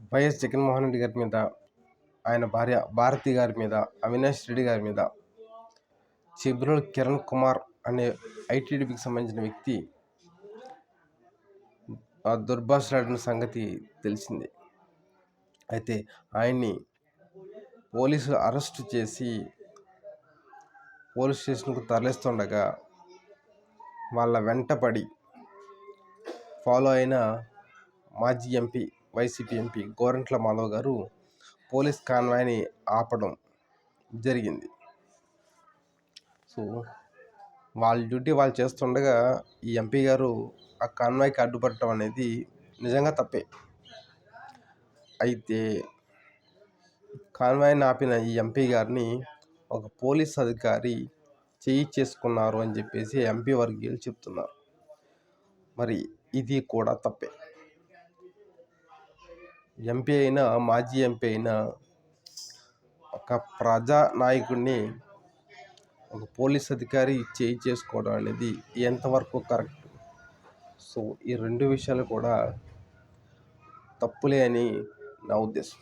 YS Jaganmohan Reddy గారి మీద ఆయన భార్య భారతి గారి మీద అవినాష్ రెడ్డి గారి మీద చిబ్రోల్ కిరణ్ కుమార్ అనే ఐటీడీపీకి సంబంధించిన వ్యక్తి దుర్భాషలాడిన సంగతి తెలిసింది. అయితే ఆయన్ని పోలీసులు అరెస్ట్ చేసి పోలీస్ స్టేషన్కు తరలిస్తుండగా వాళ్ళ వెంటపడి ఫాలో అయిన మాజీ MP YCP MP Gorantla Madhav గారు పోలీస్ కాన్వాయ్ని ఆపడం జరిగింది. సో వాళ్ళ డ్యూటీ వాళ్ళు చేస్తుండగా ఈ ఎంపీ గారు ఆ కాన్వాయ్కి అడ్డుపడటం అనేది నిజంగా తప్పే. అయితే కాన్వాయ్ని ఆపిన ఈ ఎంపీ గారిని ఒక పోలీస్ అధికారి చేయి చేసుకున్నారు అని చెప్పేసి ఎంపీ వర్గీయులు చెప్తున్నారు. మరి ఇది కూడా తప్పే. ఎంపీ అయినా మాజీ ఎంపీ అయినా ఒక ప్రజా నాయకుడిని ఒక పోలీస్ అధికారి చేయి చేసుకోవడం అనేది ఎంతవరకు కరెక్ట్? సో ఈ రెండు విషయాలు కూడా తప్పులే అని నా ఉద్దేశం.